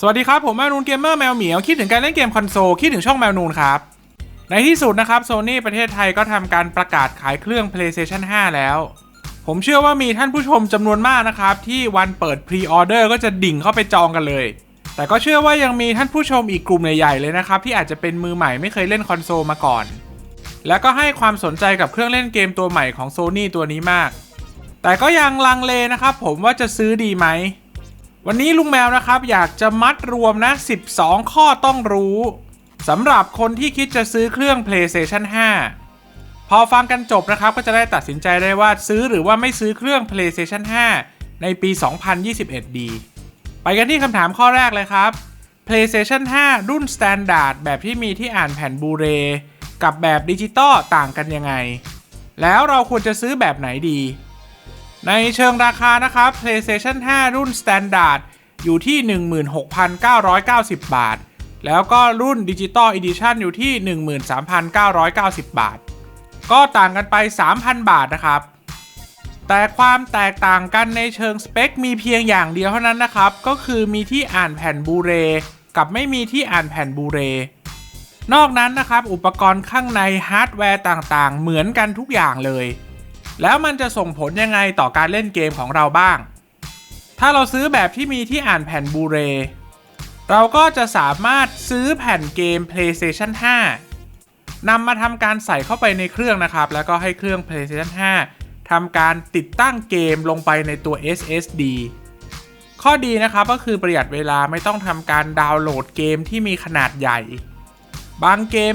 สวัสดีครับ ผมแมวนูนเกมเมอร์แมวเหมียว คิดถึงการเล่นเกมคอนโซล คิดถึงช่องแมวนูนครับ ในที่สุดนะครับโซนี่ประเทศไทยก็ทำการประกาศขายเครื่อง PlayStation 5 แล้ว ผมเชื่อว่ามีท่านผู้ชมจำนวนมากนะครับ ที่วันเปิดพรีออเดอร์ก็จะดิ่งเข้าไปจองกันเลย แต่ก็เชื่อว่ายังมีท่านผู้ชมอีกกลุ่มใหญ่ๆเลยนะครับ ที่อาจจะเป็นมือใหม่ไม่เคยเล่นคอนโซลมาก่อน แล้วก็ให้ความสนใจกับเครื่องเล่นเกมตัวใหม่ของ Sony ตัวนี้มาก แต่ก็ยังลังเลนะครับผมว่าจะซื้อดีไหม วันนี้ลุงแมวนะครับอยากจะมัดรวมนะ 12 ข้อต้องรู้สำหรับคนที่คิดจะซื้อเครื่อง PlayStation 5 พอฟังกันจบนะครับก็จะได้ตัดสินใจได้ว่าซื้อหรือว่าไม่ซื้อเครื่อง PlayStation 5 ในปี 2021 ดี ไปกันที่คำถามข้อแรกเลยครับ PlayStation 5 รุ่น Standard แบบที่มีที่อ่านแผ่นบูเร กับแบบดิจิตอลต่างกันยังไง แล้วเราควรจะซื้อแบบไหนดี ในเชิงราคานะครับ PlayStation 5 รุ่น Standard อยู่ที่ 16,990 บาท แล้วก็รุ่น Digital Edition อยู่ที่ 13,990 บาท ก็ต่างกันไป 3,000 บาทนะครับ แต่ความแตกต่างกันในเชิงสเปค มีเพียงอย่างเดียวเท่านั้นนะครับ ก็คือมีที่อ่านแผ่นบูเร กับไม่มีที่อ่านแผ่นบูเร นอกนั้นนะครับ อุปกรณ์ข้างในฮาร์ดแวร์ต่างๆ เหมือนกันทุกอย่างเลย แล้วมันจะส่งผลยังไงต่อการเล่นเกมของเราบ้าง ถ้าเราซื้อแบบที่มีที่อ่านแผ่นบูเร เราก็จะสามารถซื้อแผ่นเกม PlayStation 5นำมาทำการใส่เข้าไปในเครื่องนะครับ แล้วก็ให้เครื่อง PlayStation 5ทำการติดตั้งเกมลงไปในตัว SSD ข้อดีนะครับก็คือประหยัดเวลาไม่ต้องทำการดาวน์โหลดเกมที่มีขนาดใหญ่ บางเกม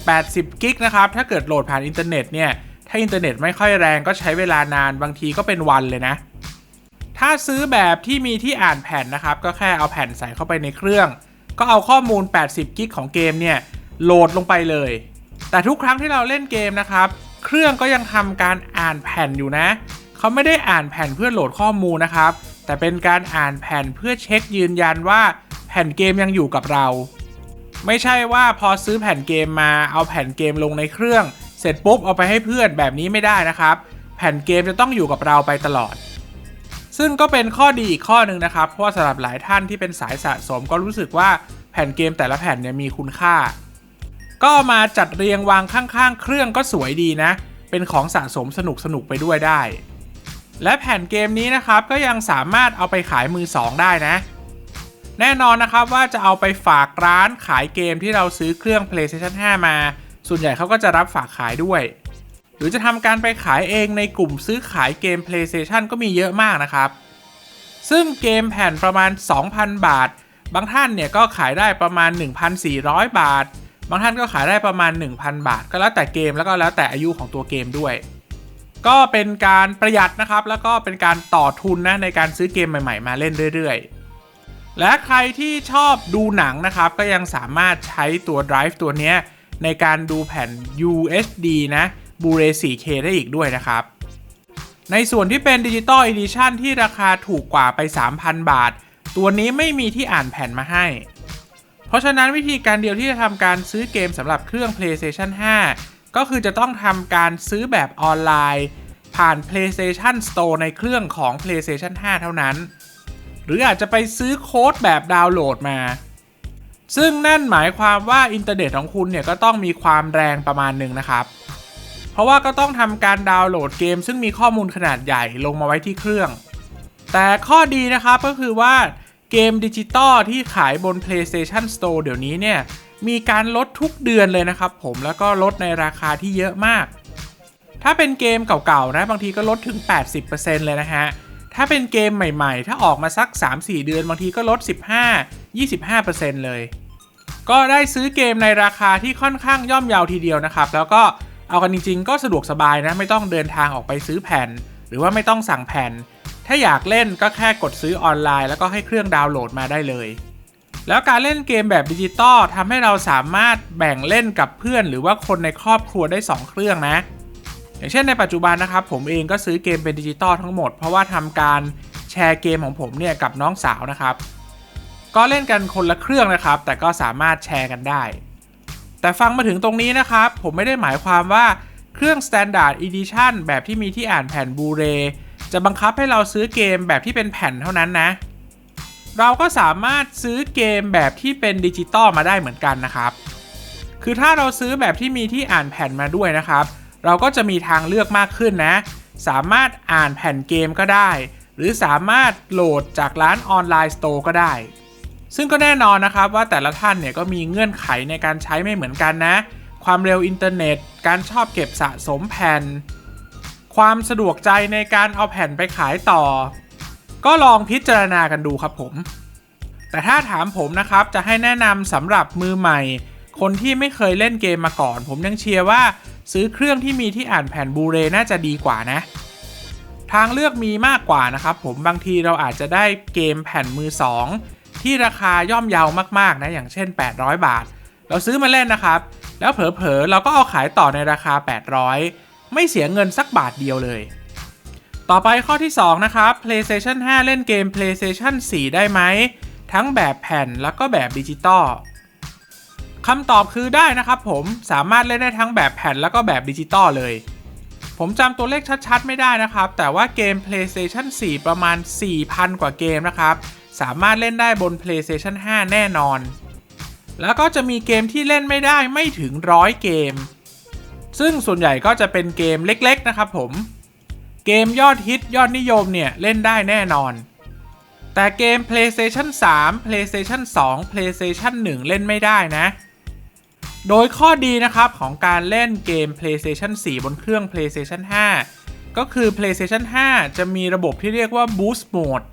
70-80 กิกนะครับ ถ้าเกิดโหลดผ่านอินเทอร์เน็ตเนี่ย ถ้าอินเทอร์เน็ตไม่ค่อยแรงก็ใช้เวลานานบางทีก็เป็นวันเลยนะ ถ้าซื้อแบบที่มีที่อ่านแผ่นนะครับ ก็แค่เอาแผ่นใส่เข้าไปในเครื่อง ก็เอาข้อมูล 80 กิกของเกมเนี่ยโหลดลงไปเลย แต่ทุกครั้งที่เราเล่นเกมนะครับ เครื่องก็ยังทำการอ่านแผ่นอยู่นะ เขาไม่ได้อ่านแผ่นเพื่อโหลดข้อมูลนะครับ แต่เป็นการอ่านแผ่นเพื่อเช็คยืนยันว่าแผ่นเกมยังอยู่กับเรา ไม่ใช่ว่าพอซื้อแผ่นเกมมาเอาแผ่นเกมลงในเครื่อง เสร็จปุ๊บเอาไปให้เพื่อนแบบนี้ไม่ได้นะครับ แผ่นเกมจะต้องอยู่กับเราไปตลอด ซึ่งก็เป็นข้อดีอีกข้อหนึ่งนะครับ เพราะสำหรับหลายท่านที่เป็นสายสะสมก็รู้สึกว่าแผ่นเกมแต่ละแผ่นเนี่ยมีคุณค่า ก็มาจัดเรียงวางข้างๆ เครื่องก็สวยดีนะ เป็นของสะสมสนุกสนุกๆไปด้วยได้ และแผ่นเกมนี้นะครับก็ยังสามารถเอาไปขายมือสองได้นะ แน่นอนนะครับว่าจะเอาไปฝากร้านขายเกมที่เราซื้อเครื่อง PlayStation 5 มา ส่วนใหญ่เขาก็จะรับฝากขายด้วย หรือจะทำการไปขายเองในกลุ่มซื้อขายเกม PlayStation ก็มีเยอะมากนะครับ ซึ่งเกมแผ่นประมาณ 2,000 บาท บางท่านเนี่ยก็ขายได้ประมาณ 1,400 บาท บางท่านก็ขายได้ประมาณ 1,000 บาท ก็แล้วแต่เกมแล้วก็แล้วแต่อายุของตัวเกมด้วย ก็เป็นการประหยัดนะครับ แล้วก็เป็นการต่อทุนนะในการซื้อเกมใหม่ๆ มาเล่นเรื่อยๆและใครที่ชอบดูหนังนะครับ ก็ยังสามารถใช้ตัว drive ตัวเนี้ย ในการดูแผ่น UHD นะ Blu-ray 4K ได้อีกด้วยนะครับ ในส่วนที่เป็นดิจิตอลอีดิชันที่ราคาถูกกว่าไป 3,000 บาท ตัวนี้ไม่มีที่อ่านแผ่นมาให้ เพราะฉะนั้นวิธีการเดียวที่จะทำการซื้อเกมสำหรับเครื่อง PlayStation 5 ก็คือจะต้องทำการซื้อแบบออนไลน์ ผ่าน PlayStation Store ในเครื่องของ PlayStation 5 เท่านั้น หรืออาจจะไปซื้อโค้ดแบบดาวน์โหลดมา ซึ่งนั่นหมายความว่าอินเทอร์เน็ตของคุณเนี่ยก็ต้องมีความแรงประมาณหนึ่งนะครับ เพราะว่าก็ต้องทำการดาวน์โหลดเกม ซึ่งมีข้อมูลขนาดใหญ่ลงมาไว้ที่เครื่อง แต่ข้อดีนะครับก็คือว่าเกมดิจิตอลที่ขายบน PlayStation Store เดี๋ยวนี้เนี่ยมีการลดทุกเดือนเลยนะครับผมแล้วก็ลดในราคาที่เยอะมาก ถ้าเป็นเกมเก่าๆนะบางทีก็ลดถึง 80%เลยนะฮะถ้าเป็นเกมใหม่ๆ ถ้าออกมาสัก 3-4 เดือนบางทีก็ลด 15-25%เลย ก็ได้ซื้อเกมในราคาที่ค่อนข้างย่อมเยาวทีเดียวนะครับ แล้วก็เอากันจริงๆ ก็สะดวกสบายนะ ไม่ต้องเดินทางออกไปซื้อแผ่น หรือว่าไม่ต้องสั่งแผ่น ถ้าอยากเล่นก็แค่กดซื้อออนไลน์ แล้วก็ให้เครื่องดาวน์โหลดมาได้เลย แล้วการเล่นเกมแบบดิจิตอลทำให้เราสามารถแบ่งเล่นกับเพื่อน หรือว่าคนในครอบครัวได้ 2 เครื่องนะ อย่างเช่นในปัจจุบันนะครับผมเองก็ซื้อเกมเป็นดิจิตอลทั้งหมด เพราะว่าทำการแชร์เกมของผมเนี่ยกับน้องสาวนะครับ ก็เล่นกันคนละเครื่องนะครับ แต่ก็สามารถแชร์กันได้ แต่ฟังมาถึงตรงนี้นะครับ ผมไม่ได้หมายความว่าเครื่อง Standard Edition แบบที่มีที่อ่านแผ่น Blu-ray จะบังคับให้เราซื้อเกมแบบที่เป็นแผ่นเท่านั้นนะ เราก็สามารถซื้อเกมแบบที่เป็นดิจิตอลมาได้เหมือนกันนะครับ คือถ้าเราซื้อแบบที่มีที่อ่านแผ่นมาด้วยนะครับ เราก็จะมีทางเลือกมากขึ้นนะ สามารถอ่านแผ่นเกมก็ได้ หรือสามารถโหลดจากร้านออนไลน์สโตร์ก็ได้ ซึ่งก็แน่นอนนะครับว่าแต่ละท่านเนี่ยก็มีเงื่อนไขในการใช้ไม่เหมือนกันนะ ความเร็วอินเทอร์เน็ต การชอบเก็บสะสมแผ่น ความสะดวกใจในการเอาแผ่นไปขายต่อ ก็ลองพิจารณากันดูครับผม แต่ถ้าถามผมนะครับจะให้แนะนำสำหรับมือใหม่ คนที่ไม่เคยเล่นเกมมาก่อน ผมยังเชียร์ว่าซื้อเครื่องที่มีที่อ่านแผ่นบูเรน่าจะดีกว่านะทางเลือกมีมากกว่านะครับผมบางทีเราอาจจะได้เกมแผ่นมือ 2 ที่ราคาย่อมเยาวมากๆนะอย่างเช่น 800 บาท เราซื้อมาเล่นนะครับ แล้วเผลอๆเราก็เอาขายต่อในราคา 800 ไม่เสียเงินสักบาทเดียวเลย ต่อไปข้อที่ 2 นะครับ PlayStation 5 เล่นเกม PlayStation 4 ได้ไหม ทั้งแบบแผ่นแล้วก็แบบดิจิตอลคำตอบคือได้นะครับผมสามารถเล่นได้ทั้งแบบแผ่นแล้วก็แบบดิจิตอลเลย ผมจำตัวเลขชัดๆ ไม่ได้นะครับ แต่ว่าเกม PlayStation 4 ประมาณ 4,000 กว่าเกมนะครับ สามารถเล่นได้บน PlayStation 5 แน่นอน แล้วก็จะมีเกมที่เล่นไม่ได้ไม่ถึงร้อยเกม ซึ่งส่วนใหญ่ก็จะเป็นเกมเล็กๆนะครับผม เกมยอดฮิตยอดนิยมเนี่ยเล่นได้แน่นอน แต่เกม PlayStation 3 PlayStation 2 PlayStation 1 เล่นไม่ได้นะ โดยข้อดีนะครับของการเล่นเกม PlayStation 4 บนเครื่อง PlayStation 5 ก็คือ PlayStation 5 จะมีระบบที่เรียกว่า Boost Mode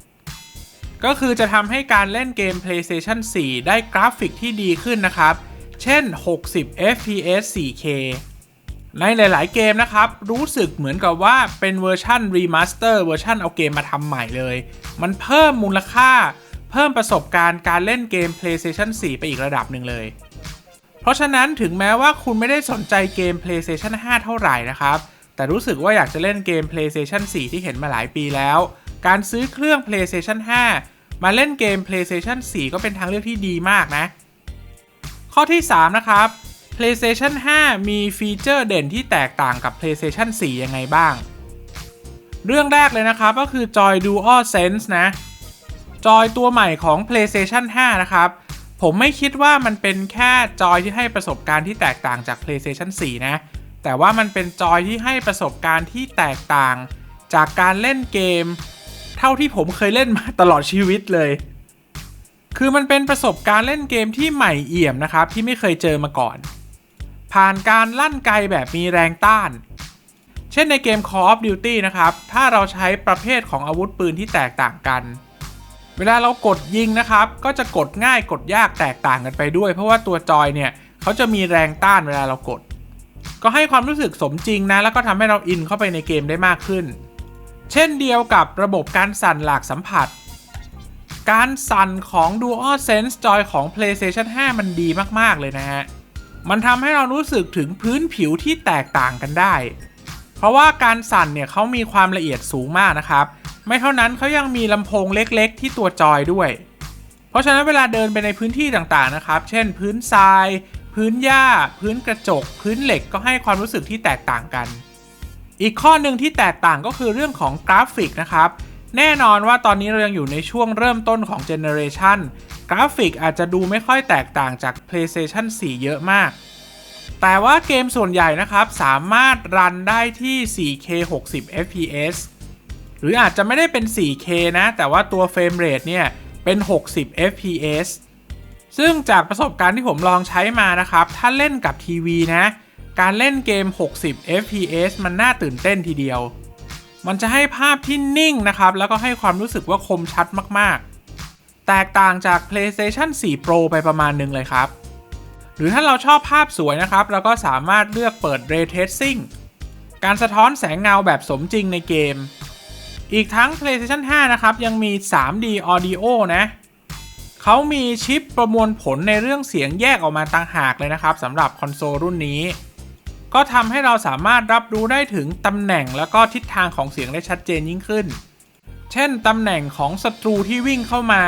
ก็คือจะทำให้การเล่นเกม PlayStation 4 ได้กราฟิกที่ดีขึ้นนะครับ เช่น 60 FPS 4K ในหลาย ๆ เกมนะครับ รู้สึกเหมือนกับว่าเป็นเวอร์ชันรีมาสเตอร์เวอร์ชันเอาเกมมาทำใหม่เลย มันเพิ่มมูลค่า เพิ่มประสบการณ์การเล่นเกม PlayStation 4 ไปอีกระดับหนึ่งเลย เพราะฉะนั้นถึงแม้ว่าคุณไม่ได้สนใจเกม PlayStation 5 เท่าไหร่นะครับ แต่รู้สึกว่าอยากจะเล่นเกม PlayStation 4 ที่เห็นมาหลายปีแล้ว การซื้อเครื่อง PlayStation 5 มาเล่นเกม PlayStation 4 ก็เป็นทางเลือกที่ดีมากนะ ข้อที่ 3 นะครับ PlayStation 5 มีฟีเจอร์เด่นที่แตกต่างกับ PlayStation 4 ยังไงบ้าง เรื่องแรกเลยนะครับก็คือจอย Dual Sense นะ จอยตัวใหม่ของ PlayStation 5 นะครับผมไม่คิดว่ามันเป็นแค่จอยที่ให้ประสบการณ์ที่แตกต่างจาก PlayStation 4 นะ แต่ว่ามันเป็นจอยที่ให้ประสบการณ์ที่แตกต่างจากการเล่นเกม เท่าที่ผมเคยเล่นมาตลอดชีวิตเลย คือมันเป็นประสบการณ์เล่นเกมที่ใหม่เอี่ยมนะครับ ที่ไม่เคยเจอมาก่อน ผ่านการลั่นไกแบบมีแรงต้าน เช่นในเกม Call of Duty นะครับ ถ้าเราใช้ประเภทของอาวุธปืนที่แตกต่างกัน เวลาเรากดยิงนะครับ ก็จะกดง่ายกดยากแตกต่างกันไปด้วย เพราะว่าตัวจอยเนี่ยเขาจะมีแรงต้านเวลาเรากด ก็ให้ความรู้สึกสมจริงนะ แล้วก็ทำให้เราอินเข้าไปในเกมได้มากขึ้น เช่นเดียวกับระบบการสั่นหลากสัมผัส การสั่นของ DualSense จอยของ PlayStation 5 มันดีมาก ๆ เลยนะฮะ มันทำให้เรารู้สึกถึงพื้นผิวที่แตกต่างกันได้ เพราะว่าการสั่นเนี่ยเขามีความละเอียดสูงมากนะครับ ไม่เท่านั้นเขายังมีลำโพงเล็กๆ ที่ตัวจอยด้วย เพราะฉะนั้นเวลาเดินไปในพื้นที่ต่างๆ นะครับ เช่น พื้นทราย พื้นหญ้า พื้นกระจก พื้นเหล็กก็ให้ความรู้สึกที่แตกต่างกัน อีกข้อหนึ่งที่แตกต่างก็คือเรื่องของกราฟิกนะครับ แน่นอนว่าตอนนี้เรายังอยู่ในช่วงเริ่มต้นของเจเนอเรชันกราฟิกอาจจะดูไม่ค่อยแตกต่างจาก PlayStation 4 เยอะมาก แต่ว่าเกมส่วนใหญ่นะครับ สามารถรันได้ที่ 4K 60 FPS หรืออาจจะไม่ได้เป็น 4K นะ แต่ว่าตัวเฟรมเรทเนี่ย เป็น 60 FPS ซึ่งจากประสบการณ์ที่ผมลองใช้มานะครับ ถ้าเล่นกับทีวีนะ การเล่นเกม 60 FPS มันน่าตื่นเต้นทีเดียว มันจะให้ภาพที่นิ่งนะครับ แล้วก็ให้ความรู้สึกว่าคมชัดมากๆ แตกต่างจาก PlayStation 4 Pro ไปประมาณหนึงเลยครับ หรือถ้าเราชอบภาพสวยนะครับ เราก็สามารถเลือกเปิด Ray Tracing การสะท้อนแสงเงาแบบสมจริงในเกม อีกทั้ง PlayStation 5 นะครับ ยังมี 3D Audio นะเขามีชิปประมวลผลในเรื่องเสียงแยกออกมาต่างหากเลยนะครับสำหรับคอนโซลรุ่นนี้ ก็ทำให้เราสามารถรับรู้ได้ถึงตำแหน่งแล้วก็ทิศทางของเสียงได้ชัดเจนยิ่งขึ้น เช่นตำแหน่งของศัตรูที่วิ่งเข้ามา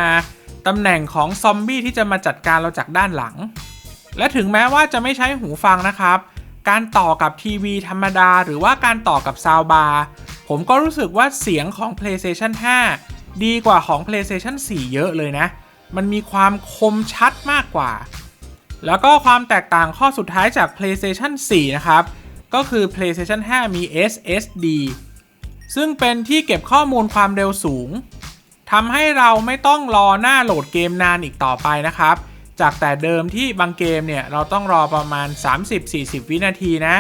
ตำแหน่งของซอมบี้ที่จะมาจัดการเราจากด้านหลัง และถึงแม้ว่าจะไม่ใช้หูฟังนะครับ การต่อกับทีวีธรรมดา หรือว่าการต่อกับซาวบาร์ผมก็รู้สึกว่าเสียงของ PlayStation 5 ดีกว่าของ PlayStation 4 เยอะเลยนะ มันมีความคมชัดมากกว่า แล้วก็ความแตกต่างข้อสุดท้ายจาก PlayStation 4 นะครับ ก็คือ PlayStation 5 มี SSD ซึ่งเป็นที่เก็บข้อมูลความเร็วสูงทำให้เราไม่ต้องรอหน้าโหลดเกมนานอีกต่อไปนะครับ จากแต่เดิมที่บางเกมเนี่ยเราต้องรอประมาณ 30-40 วินาทีนะ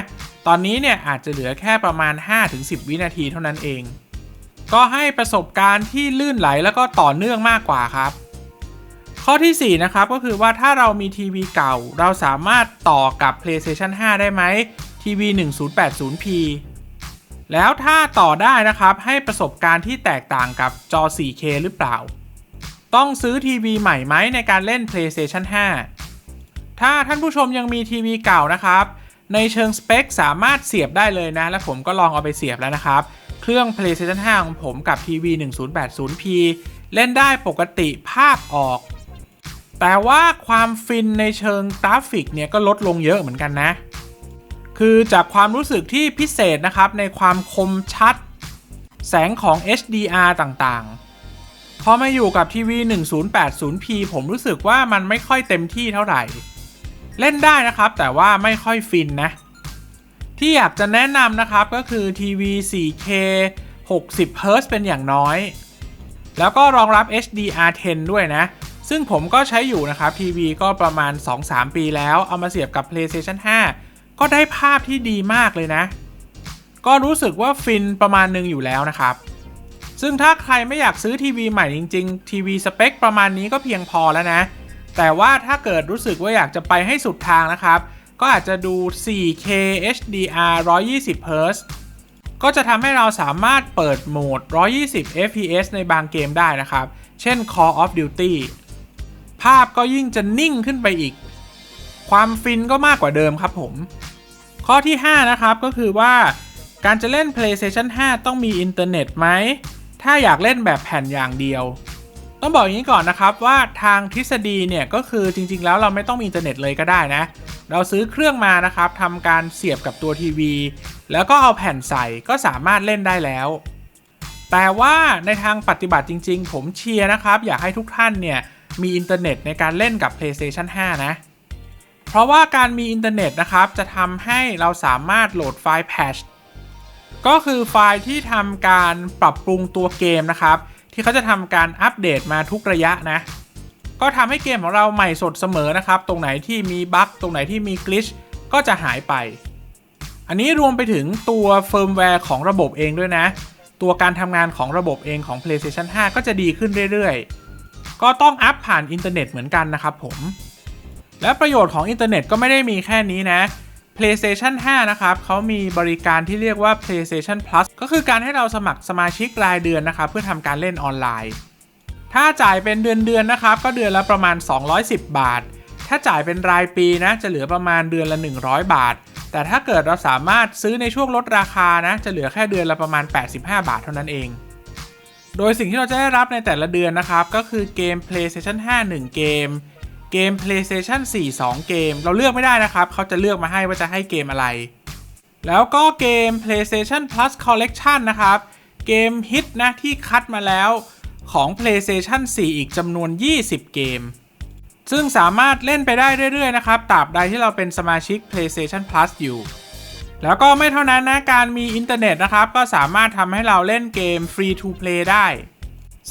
ตอนนี้เนี่ยอาจจะเหลือแค่ประมาณ 5-10 วินาทีเท่านั้นเอง ก็ให้ประสบการณ์ที่ลื่นไหลแล้วก็ต่อเนื่องมากกว่าครับ ข้อที่ 4 นะครับ ก็คือว่าถ้าเรามีทีวีเก่า เราสามารถต่อกับ PlayStation 5 ได้ไหมทีวี 1080p แล้วถ้าต่อได้นะครับ ให้ประสบการณ์ที่แตกต่างกับจอ 4K หรือเปล่า ต้องซื้อทีวีใหม่ไหมในการเล่น PlayStation 5 ถ้าท่านผู้ชมยังมีทีวีเก่านะครับ ในเชิงสเปคสามารถเสียบได้เลยนะ และผมก็ลองเอาไปเสียบแล้วนะครับ เครื่อง PlayStation 5 ของผมกับทีวี 1080p เล่นได้ปกติภาพออก แต่ว่าความฟินในเชิงกราฟิกเนี่ยก็ลดลงเยอะเหมือนกันนะ คือจากความรู้สึกที่พิเศษนะครับในความคมชัด แสงของ HDR ต่างๆ พอมาอยู่กับทีวี 1080p ผมรู้สึกว่ามันไม่ค่อยเต็มที่เท่าไหร่ เล่นได้นะครับแต่ว่าไม่ค่อยฟินนะ ที่อยากจะแนะนำนะครับก็คือทีวี 4K 60 Hz เป็นอย่างน้อย แล้วก็รองรับ HDR10 ด้วยนะ ซึ่งผมก็ใช้อยู่นะครับ ทีวีก็ประมาณ 2-3 ปีแล้ว เอามาเสียบกับ PlayStation 5 ก็ได้ภาพที่ดีมากเลยนะ ก็รู้สึกว่าฟินประมาณหนึงอยู่แล้วนะครับ ซึ่งถ้าใครไม่อยากซื้อทีวีใหม่จริงๆ ทีวีสเปคประมาณนี้ก็เพียงพอแล้วนะ แต่ว่าถ้าเกิดรู้สึกว่าอยากจะไปให้สุดทางนะครับ ก็อาจจะดู 4K HDR 120 Hz ก็จะทำให้เราสามารถเปิดโหมด 120 FPS ในบางเกมได้นะครับ เช่น Call of Duty ภาพก็ยิ่งจะนิ่งขึ้นไปอีก ความฟินก็มากกว่าเดิมครับผม ข้อที่ 5 นะครับก็คือว่าการจะเล่น PlayStation 5 ต้องมีอินเทอร์เน็ตไหม ถ้าอยากเล่นแบบแผ่นอย่างเดียว ต้องบอกอย่างนี้ก่อนนะครับว่าทางทฤษฎีเนี่ยก็คือจริง ๆ แล้วเราไม่ต้องมีอินเทอร์เน็ตเลยก็ได้นะ เราซื้อเครื่องมานะครับทำการเสียบกับตัวทีวี แล้วก็เอาแผ่นใส่ก็สามารถเล่นได้แล้ว แต่ว่าในทางปฏิบัติจริง ๆ ผมเชียร์นะครับ อยากให้ทุกท่านเนี่ย มีอินเทอร์เน็ตในการเล่นกับ PlayStation 5 นะ เพราะว่าการมีอินเทอร์เน็ตนะครับ จะทำให้เราสามารถโหลดไฟล์แพชก็คือไฟล์ที่ทำการปรับปรุงตัวเกมนะครับ ที่เขาจะทำการอัปเดตมาทุกระยะนะ ก็ทำให้เกมของเราใหม่สดเสมอนะครับ ตรงไหนที่มีบั๊กตรงไหนที่มีกลิชก็จะหายไป อันนี้รวมไปถึงตัวเฟิร์มแวร์ของระบบเองด้วยนะ ตัวการทำงานของระบบเองของ PlayStation 5 ก็จะดีขึ้นเรื่อยๆ ก็ต้องอัพผ่านอินเทอร์เน็ตเหมือนกันนะครับผม และประโยชน์ของอินเทอร์เน็ตก็ไม่ได้มีแค่นี้นะ PlayStation 5 นะครับเขามีบริการที่เรียกว่า PlayStation Plus ก็คือการให้เราสมัครสมาชิกรายเดือนนะครับ เพื่อทำการเล่นออนไลน์ ถ้าจ่ายเป็นเดือนเดือนนะครับ ก็เดือนละประมาณ 210 บาท ถ้าจ่ายเป็นรายปีนะ จะเหลือประมาณเดือนละ 100 บาท แต่ถ้าเกิดเราสามารถซื้อในช่วงลดราคานะ จะเหลือแค่เดือนละประมาณ 85 บาทเท่านั้นเอง โดยสิ่งที่เราจะได้รับในแต่ละเดือนนะครับ ก็คือเกม PlayStation 5 1 เกม เกม PlayStation 4 2 เกม เราเลือกไม่ได้นะครับ เขาจะเลือกมาให้ว่าจะให้เกมอะไร แล้วก็เกม PlayStation Plus Collection นะครับ เกมฮิตนะที่คัดมาแล้วของ PlayStation 4 อีกจำนวน 20 เกม ซึ่งสามารถเล่นไปได้เรื่อยๆนะครับตราบใดที่เราเป็นสมาชิก PlayStation Plus อยู่ แล้วก็ไม่เท่านั้นนะการมีอินเทอร์เน็ตนะครับ ก็สามารถทำให้เราเล่นเกม Free to Play ได้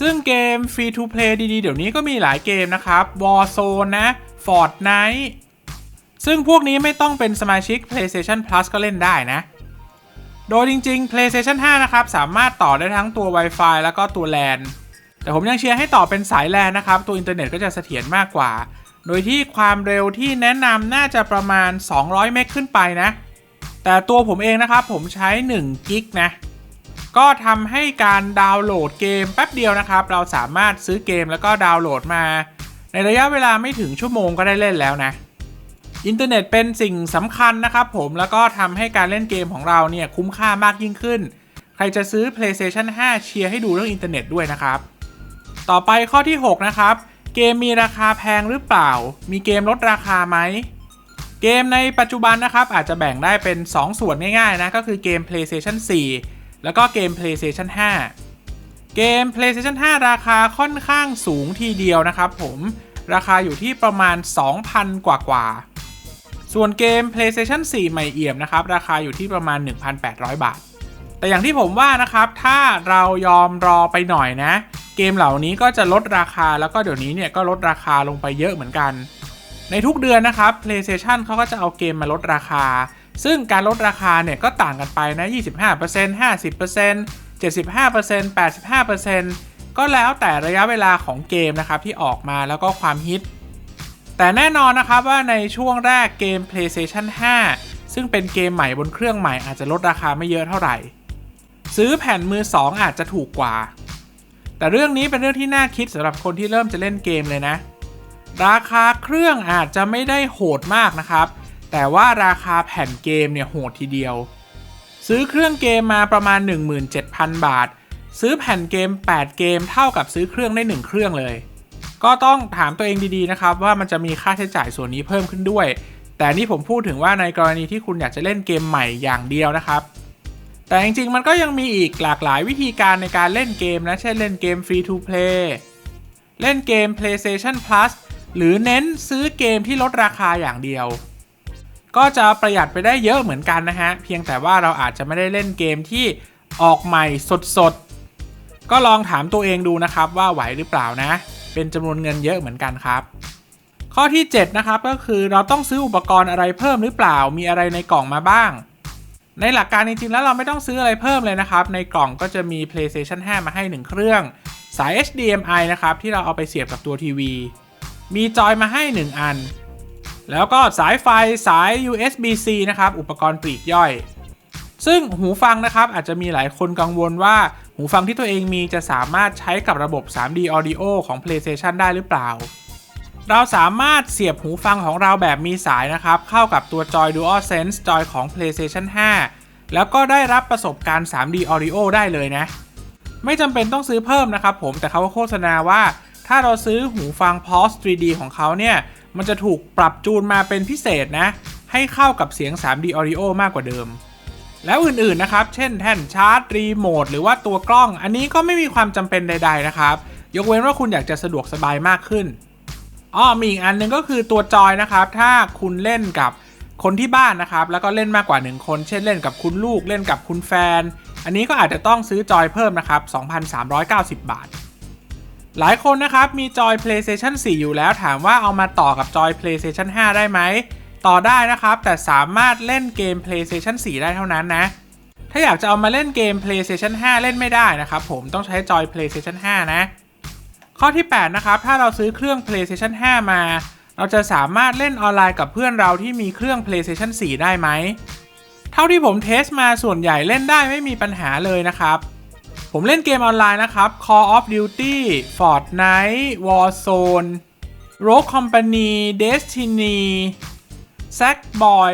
ซึ่งเกม Free to Play ดีๆ เดี๋ยวนี้ก็มีหลายเกมนะครับ Warzone นะ Fortnite ซึ่งพวกนี้ไม่ต้องเป็นสมาชิก PlayStation Plus ก็เล่นได้นะ โดยจริงๆ PlayStation 5 นะครับ สามารถต่อได้ทั้งตัว Wi-Fi แล้วก็ตัว LAN แต่ผมยังเชียร์ให้ต่อเป็นสาย LAN นะครับ ตัวอินเทอร์เน็ตก็จะเสถียรมากกว่า โดยที่ความเร็วที่แนะนำน่าจะประมาณ 200 เมกขึ้นไปนะ แต่ตัวผมเองนะครับผมใช้1กิกนะ ก็ทำให้การดาวน์โหลดเกมแป๊บเดียวนะครับ เราสามารถซื้อเกมแล้วก็ดาวน์โหลดมา ในระยะเวลาไม่ถึงชั่วโมงก็ได้เล่นแล้วนะ อินเทอร์เน็ตเป็นสิ่งสำคัญนะครับผมแล้วก็ทำให้การเล่นเกมของเราเนี่ยคุ้มค่ามากยิ่งขึ้น ใครจะซื้อ PlayStation 5 เชียร์ให้ดูเรื่องอินเทอร์เน็ตด้วยนะครับ ต่อไปข้อที่ 6 นะครับ เกมมีราคาแพงหรือเปล่า มีเกมลดราคาไหม เกมในปัจจุบันนะครับ อาจจะแบ่งได้เป็น 2 ส่วนง่ายๆนะ ก็คือเกม PlayStation 4 แล้วก็เกม PlayStation 5 เกม PlayStation 5 ราคาค่อนข้างสูงทีเดียวนะครับผมราคาอยู่ที่ประมาณ 2,000 กว่ากว่า ส่วนเกม PlayStation 4 ใหม่เอี่ยมนะครับ ราคาอยู่ที่ประมาณ 1,800 บาท แต่อย่างที่ผมว่านะครับ ถ้าเรายอมรอไปหน่อยนะ เกมเหล่านี้ก็จะลดราคาแล้วก็เดี๋ยวนี้เนี่ยก็ลดราคาลงไปเยอะเหมือนกัน ในทุกเดือนนะครับ PlayStation เขาก็จะเอาเกมมาลดราคา ซึ่งการลดราคาเนี่ยก็ต่างกันไปนะ 25% 50% 75% 85%ก็แล้วแต่ระยะเวลาของเกมนะครับที่ออกมาแล้วก็ความฮิต แต่แน่นอนนะครับว่าในช่วงแรกเกม PlayStation 5 ซึ่งเป็นเกมใหม่บนเครื่องใหม่อาจจะลดราคาไม่เยอะเท่าไหร่ ซื้อแผ่นมือ 2 อาจจะถูกกว่า แต่เรื่องนี้เป็นเรื่องที่น่าคิดสำหรับคนที่เริ่มจะเล่นเกมเลยนะ ราคาเครื่องอาจจะไม่ได้โหดมากนะครับ แต่ว่าราคาแผ่นเกมเนี่ยโหดทีเดียว ซื้อเครื่องเกมมาประมาณ 17,000 บาท ซื้อแผ่นเกม 8 เกมเท่ากับซื้อเครื่องได้ 1 เครื่องเลย ก็ต้องถามตัวเองดีๆนะครับ ว่ามันจะมีค่าใช้จ่ายส่วนนี้เพิ่มขึ้นด้วย แต่นี่ผมพูดถึงว่าในกรณีที่คุณอยากจะเล่นเกมใหม่อย่างเดียวนะครับแต่จริงๆ มันก็ยังมีอีกหลากหลายวิธีการในการเล่นเกมนะ เช่นเล่นเกม Free to Play เล่นเกม PlayStation Plus หรือเน้นซื้อเกมที่ลดราคาอย่างเดียว ก็จะประหยัดไปได้เยอะเหมือนกันนะฮะ เพียงแต่ว่าเราอาจจะไม่ได้เล่นเกมที่ออกใหม่สดๆ ก็ลองถามตัวเองดูนะครับว่าไหวหรือเปล่านะ เป็นจำนวนเงินเยอะเหมือนกันครับ ข้อที่ 7 นะครับก็คือเราต้องซื้ออุปกรณ์อะไรเพิ่มหรือเปล่า มีอะไรในกล่องมาบ้าง ในหลักการจริงๆแล้วเราไม่ต้องซื้ออะไรเพิ่มเลยนะครับ ในกล่องก็จะมี PlayStation 5 มาให้ 1 เครื่อง สาย HDMI นะครับที่เราเอาไปเสียบกับตัวทีวี มีจอยมาให้ 1 อัน แล้วก็สายไฟสาย USB-C นะครับ อุปกรณ์ปลีกย่อย ซึ่งหูฟังนะครับอาจจะมีหลายคนกังวลว่า หูฟังที่ตัวเองมีจะสามารถใช้กับระบบ 3D Audio ของ PlayStation ได้หรือเปล่า เราสามารถเสียบหูฟังของเราแบบมีสายนะครับ เข้ากับตัวจอย DualSense จอยของ PlayStation 5 แล้วก็ได้รับประสบการณ์ 3D Audio ได้เลยนะ ไม่จำเป็นต้องซื้อเพิ่มนะครับผมแต่เขาโฆษณาว่า ถ้าเราซื้อหูฟัง Pulse 3D ของเขาเนี่ย มันจะถูกปรับจูนมาเป็นพิเศษนะ ให้เข้ากับเสียง 3D Audio มากกว่าเดิม แล้วอื่นๆนะครับ เช่นแท่นชาร์จ รีโมท หรือว่าตัวกล้อง อันนี้ก็ไม่มีความจำเป็นใด ๆ นะครับ ยกเว้นว่าคุณอยากจะสะดวกสบายมากขึ้นอ้อมีอีกอันหนึงก็คือตัวจอยนะครับ ถ้าคุณเล่นกับคนที่บ้านนะครับ แล้วก็เล่นมากกว่า 1 คน เช่นเล่นกับคุณลูกเล่นกับคุณแฟน อันนี้ก็อาจจะต้องซื้อจอยเพิ่มนะครับ 2,390 บาท หลายคนนะครับมีจอย PlayStation 4 อยู่แล้วถามว่าเอามาต่อกับจอย PlayStation 5 ได้ไหม ต่อได้นะครับ แต่สามารถเล่นเกม PlayStation 4 ได้เท่านั้นนะ ถ้าอยากจะเอามาเล่นเกม PlayStation 5 เล่นไม่ได้นะครับผมต้องใช้จอย PlayStation 5 นะ ข้อที่ 8 นะครับ ถ้าเราซื้อเครื่อง PlayStation 5 มา เราจะสามารถเล่นออนไลน์กับเพื่อนเราที่มีเครื่อง PlayStation 4 ได้ไหม เท่าที่ผมเทสมาส่วนใหญ่เล่นได้ไม่มีปัญหาเลยนะครับ ผมเล่นเกมออนไลน์นะครับ Call of Duty Fortnite Warzone Rogue Company Destiny Sackboy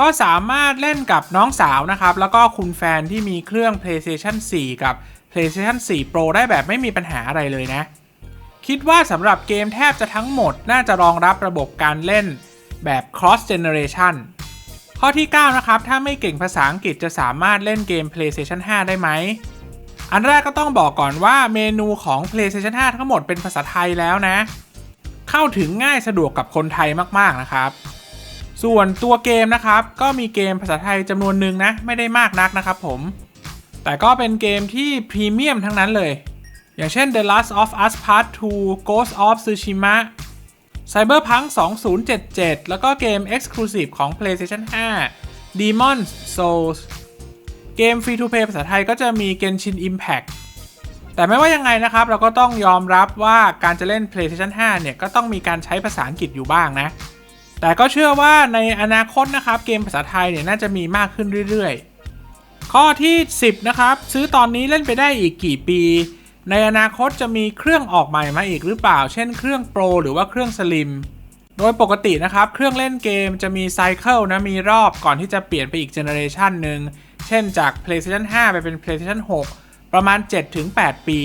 ก็สามารถเล่นกับน้องสาวนะครับ แล้วก็คุณแฟนที่มีเครื่อง PlayStation 4 กับ PlayStation 4 Pro ได้แบบไม่มีปัญหาอะไรเลยนะ คิดว่าสำหรับเกมแทบจะทั้งหมดน่าจะรองรับระบบการเล่นแบบ cross generation ข้อที่ 9 นะครับ ถ้าไม่เก่งภาษาอังกฤษจะสามารถเล่นเกม PlayStation 5 ได้ไหม อันแรกก็ต้องบอกก่อนว่าเมนูของ PlayStation 5 ทั้งหมดเป็นภาษาไทยแล้วนะ เข้าถึงง่ายสะดวกกับคนไทยมากๆนะครับ ส่วนตัวเกมนะครับ ก็มีเกมภาษาไทยจำนวนหนึ่งนะ ไม่ได้มากนักนะครับผม แต่ก็เป็นเกมที่พรีเมียมทั้งนั้นเลย อย่างเช่น The Last of Us Part 2 Ghost of Tsushima Cyberpunk 2077 แล้วก็เกม Exclusive ของ PlayStation 5 Demon's Souls เกม Free to Play ภาษาไทยก็จะมี Genshin Impact แต่ไม่ว่ายังไงนะครับ เราก็ต้องยอมรับว่าการจะเล่น PlayStation 5 เนี่ย ก็ต้องมีการใช้ภาษาอังกฤษอยู่บ้างนะ แต่ก็เชื่อว่าในอนาคตนะครับ เกมภาษาไทยเนี่ยน่าจะมีมากขึ้นเรื่อยๆ ข้อที่ 10 นะครับ ซื้อตอนนี้เล่นไปได้อีกกี่ปี ในอนาคตจะมีเครื่องออกใหม่มาอีกหรือเปล่า เช่นเครื่องโปรหรือว่าเครื่องสลิมโดยปกตินะครับ เครื่องเล่นเกมจะมีไซเคิลนะมีรอบก่อนที่จะเปลี่ยนไปอีกเจเนอเรชันหนึ่ง เช่นจาก PlayStation 5 ไปเป็น PlayStation 6 ประมาณ 7-8 ปี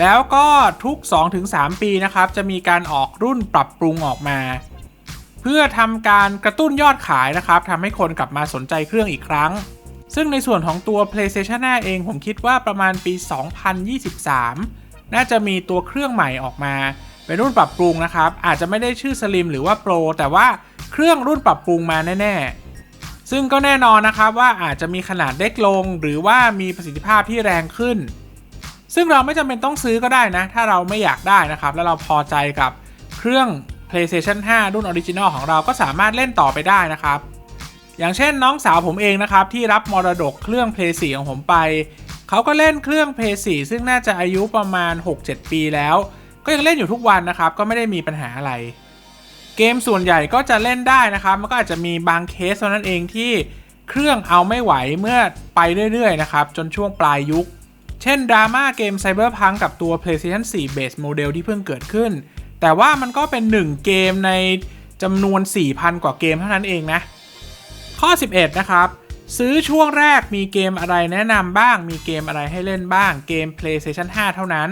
แล้วก็ทุก 2-3 ปีนะครับ จะมีการออกรุ่นปรับปรุงออกมา เพื่อทำการกระตุ้นยอดขายนะครับทำให้คนกลับมาสนใจเครื่องอีกครั้ง ซึ่งในส่วนของตัว PlayStation 5 เองผมคิดว่าประมาณปี 2023 น่าจะมีตัวเครื่องใหม่ออกมา เป็นรุ่นปรับปรุงนะครับ อาจจะไม่ได้ชื่อ Slim หรือว่า Pro แต่ว่าเครื่องรุ่นปรับปรุงมาแน่ๆ ซึ่งก็แน่นอนนะครับว่าอาจจะมีขนาดเล็กลง หรือว่ามีประสิทธิภาพที่แรงขึ้น ซึ่งเราไม่จำเป็นต้องซื้อก็ได้นะ ถ้าเราไม่อยากได้นะครับ แล้วเราพอใจกับเครื่อง PlayStation 5 รุ่นออริจินอลของเราก็สามารถเล่นต่อไปได้นะครับ อย่างเช่นน้องสาวผมเองนะครับ ที่รับมรดกเครื่อง Play 4ของผมไป เขาก็เล่นเครื่อง Play 4ซึ่งน่าจะอายุประมาณ 6-7 ปีแล้ว ก็ยังเล่นอยู่ทุกวันนะครับ ก็ไม่ได้มีปัญหาอะไร เกมส่วนใหญ่ก็จะเล่นได้นะครับ มันก็อาจจะมีบางเคสเท่านั้นเองที่เครื่องเอาไม่ไหวเมื่อไปเรื่อยๆนะครับ จนช่วงปลายยุค เช่นดราม่าเกม Cyberpunk กับตัว PlayStation 4 Base Model ที่เพิ่งเกิดขึ้น แต่ว่ามันก็เป็น 1 เกมในจำนวน 4,000 กว่าเกมเท่านั้นเองนะ ข้อ 11 นะครับ ซื้อช่วงแรกมีเกมอะไรแนะนำบ้าง มีเกมอะไรให้เล่นบ้างเกม PlayStation 5 เท่านั้น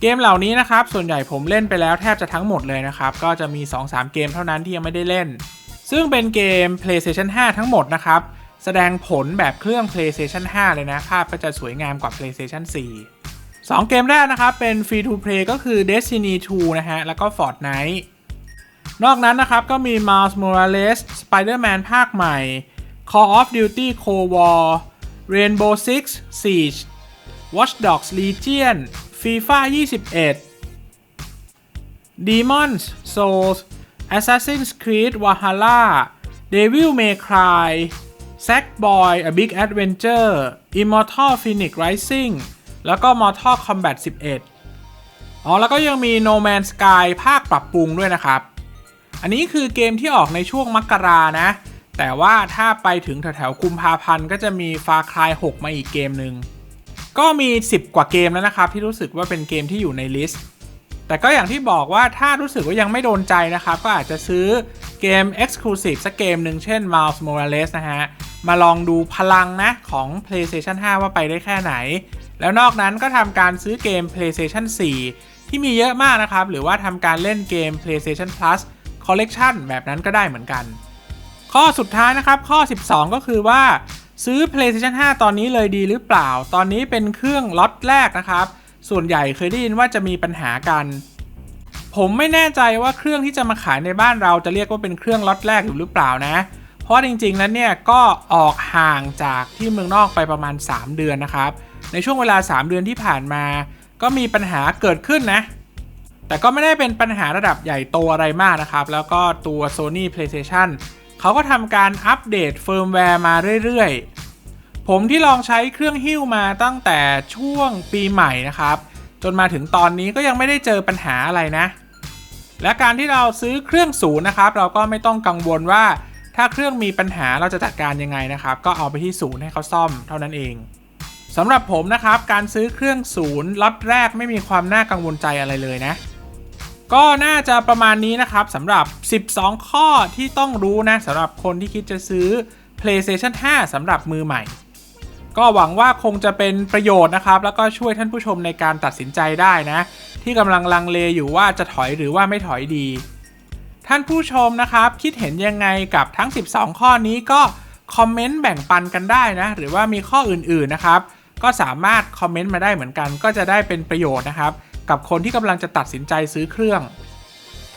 เกมเหล่านี้นะครับ ส่วนใหญ่ผมเล่นไปแล้วแทบจะทั้งหมดเลยนะครับ ก็จะมี 2-3 เกมเท่านั้นที่ยังไม่ได้เล่น ซึ่งเป็นเกม PlayStation 5 ทั้งหมดนะครับ แสดงผลแบบเครื่อง PlayStation 5 เลยนะ ภาพก็จะสวยงามกว่า PlayStation 4 2 เกมแรกนะครับ เป็น Free to Play ก็คือ Destiny 2 นะฮะ แล้วก็ Fortnite นอกนั้นนะครับ ก็มี Miles Morales Spider-Man ภาคใหม่ Call of Duty Cold War Rainbow Six Siege Watch Dogs Legion FIFA 21 Demons Souls Assassin's Creed Valhalla Devil May Cry Sackboy A Big Adventure Immortal Phoenix Rising แล้วก็ Mortal Kombat 11 อ๋อ แล้วก็ยังมี No Man's Sky ภาคปรับปรุงด้วยนะครับ อันนี้คือเกมที่ออกในช่วงมกรานะ แต่ว่าถ้าไปถึงแถวๆกุมภาพันธ์ก็จะมี Far Cry 6มาอีกเกมหนึ่ง ก็มี 10 กว่าเกมแล้วนะครับ ที่รู้สึกว่าเป็นเกมที่อยู่ในลิสต์ แต่ก็อย่างที่บอกว่าถ้ารู้สึกว่ายังไม่โดนใจนะครับ ก็อาจจะซื้อเกม Exclusive สักเกมหนึ่งเช่น Miles Morales นะฮะ มาลองดูพลังนะของ PlayStation 5 ว่าไปได้แค่ไหน แล้วนอกนั้นก็ทำการซื้อเกม PlayStation 4 ที่มีเยอะมากนะครับ หรือว่าทำการเล่นเกม PlayStation Plus Collection แบบนั้นก็ได้เหมือนกัน ข้อสุดท้ายนะครับ ข้อ 12 ก็คือว่า ซื้อ PlayStation 5 ตอนนี้เลยดีหรือเปล่า ตอนนี้เป็นเครื่องล็อตแรกนะครับ ส่วนใหญ่เคยได้ยินว่าจะมีปัญหากัน ผมไม่แน่ใจว่าเครื่องที่จะมาขายในบ้านเราจะเรียกว่าเป็นเครื่องล็อตแรกอยู่หรือเปล่านะ เพราะจริงๆ แล้วเนี่ยก็ออกห่างจากที่เมืองนอกไปประมาณ 3 เดือนนะครับ ในช่วงเวลา 3 เดือนที่ผ่านมา ก็มีปัญหาเกิดขึ้นนะ แต่ก็ไม่ได้เป็นปัญหาระดับใหญ่โตอะไรมากนะครับ แล้วก็ตัว Sony PlayStation เขาก็ทำการอัปเดตเฟิร์มแวร์มาเรื่อยๆ ผมที่ลองใช้เครื่องหิ้วมาตั้งแต่ช่วงปีใหม่นะครับ จนมาถึงตอนนี้ก็ยังไม่ได้เจอปัญหาอะไรนะ และการที่เราซื้อเครื่องศูนย์นะครับ เราก็ไม่ต้องกังวลว่าถ้าเครื่องมีปัญหาเราจะจัดการยังไงนะครับ ก็เอาไปที่ศูนย์ให้เขาซ่อมเท่านั้นเองสำหรับผมนะครับ การซื้อเครื่องศูนย์ล็อตแรกไม่มีความน่ากังวลใจอะไรเลยนะ ก็น่าจะประมาณนี้นะครับสำหรับ 12 ข้อที่ต้องรู้นะสำหรับคนที่คิดจะซื้อ PlayStation 5 สำหรับมือใหม่ ก็หวังว่าคงจะเป็นประโยชน์นะครับ แล้วก็ช่วยท่านผู้ชมในการตัดสินใจได้นะ ที่กำลังลังเลอยู่ว่าจะถอยหรือว่าไม่ถอยดี ท่านผู้ชมนะครับ คิดเห็นยังไงกับทั้ง 12 ข้อนี้ก็คอมเมนต์แบ่งปันกันได้นะ หรือว่ามีข้ออื่นๆนะครับ ก็สามารถคอมเมนต์มาได้เหมือนกัน ก็จะได้เป็นประโยชน์นะครับ กับคนที่กำลังจะตัดสินใจซื้อเครื่อง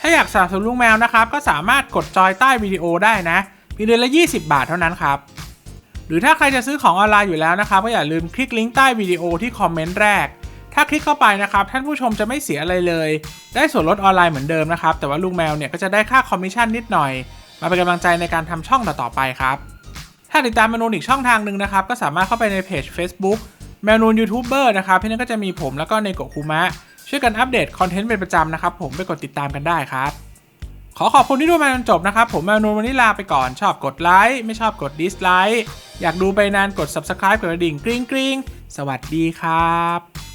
ถ้าอยากสนับสนุนลุงแมวนะครับ ก็สามารถกดจอยใต้วิดีโอได้นะเพียงเดือนละ 20 บาทเท่านั้นครับ หรือถ้าใครจะซื้อของออนไลน์อยู่แล้วนะครับก็อย่าลืมคลิกลิงก์ใต้วิดีโอที่คอมเมนต์แรก ถ้าคลิกเข้าไปนะครับ ท่านผู้ชมจะไม่เสียอะไรเลย ได้ส่วนลดออนไลน์เหมือนเดิมนะครับ แต่ว่าลุงแมวเนี่ยก็จะได้ค่าคอมมิชชั่นนิดหน่อย มาเป็นกำลังใจในการทำช่องต่อๆไปครับ ถ้าติดตามเมนูอีกช่องทางหนึ่งนะครับก็สามารถเข้าไปในเพจ Facebook แมนูนยูทูบเบอร์นะครับที่นั่นก็จะมีผมแล้วก็ในโกคุมะ ช่วยกันอัปเดตคอนเทนต์เป็นประจำนะครับ ผมไปกดติดตามกันได้ครับ ขอขอบคุณที่ดูมาจนจบนะครับ ผมแมนนูวันนี้ลาไปก่อนชอบกดไลค์ไม่ชอบกดดิสไลค์อยากดูไปนานกด Subscribe กดกระดิ่งกริ๊งกริ๊งสวัสดีครับ